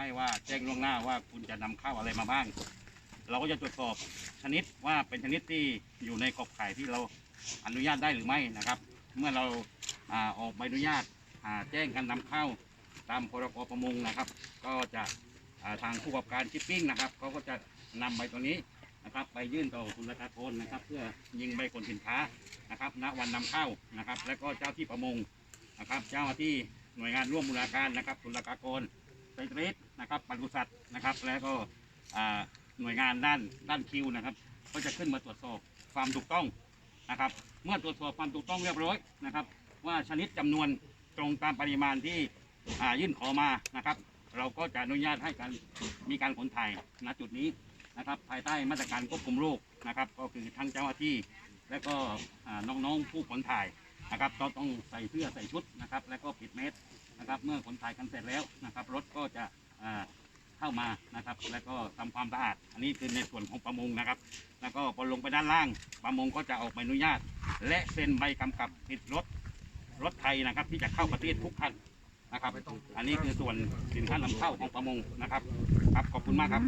ให้ว่าแจ้งล่วงหน้าว่าคุณจะนำเข้าอะไรมาบ้าง เราก็จะตรวจสอบชนิดว่าเป็นชนิดที่อยู่ในขอบข่ายที่เราอนุญาตได้หรือไม่นะครับ เมื่อเราอาออกใบอนุญาตาแจ้งการนำเข้าตามพรกประมงนะครับ ก็จะาทางผู้ประกอบการชิปปิ้งนะครับเขาก็จะนำใบตัวนี้นะครับ ไปยื่นต่อคุณราชากรนะครับ เพื่อยิงใบขนสินค้านะครับณวันนำเข้านะครับ และก็เจ้าที่ประมงนะครับ เจ้าที่หน่วยงานร่วมบูรณาการนะครับคุณราชากร ไตรตนะครับปศุสัตว์นะครับ แล้วก็หน่วยงานด้านด้านคิวนะครับ ก็จะขึ้นมาตรวจสอบความถูกต้องนะครับ เมื่อตรวจสอบความถูกต้องเรียบร้อยนะครับ ว่าชนิดจำนวนตรงตามปริมาณที่ยื่นขอมานะครับ เราก็จะอนุญาตให้การมีการขนถ่ายณจุดนี้นะครับ ภายใต้มาตรการควบคุมโรคนะครับ ก็คือทั้งเจ้าหน้าที่ และก็น้องๆผู้ขนถ่าย นะครับก็ต้องใส่เสื้อใส่ชุดนะครับ แล้วก็ปิดเมสนะครับเมื่อขนถ่ายกันเสร็จแล้วนะครับ รถก็จะเข้ามานะครับ แล้วก็ทำความสะอาด อันนี้คือในส่วนของประมงนะครับ แล้วก็พอลงไปด้านล่างประมงก็จะออกใบอนุญาต และเซ็นใบกำกับติดรถรถไทยนะครับ ที่จะเข้าประเทศทุกคันนะครับ อันนี้คือส่วนสินค้านำเข้าของประมงนะครับครับขอบคุณมากครับ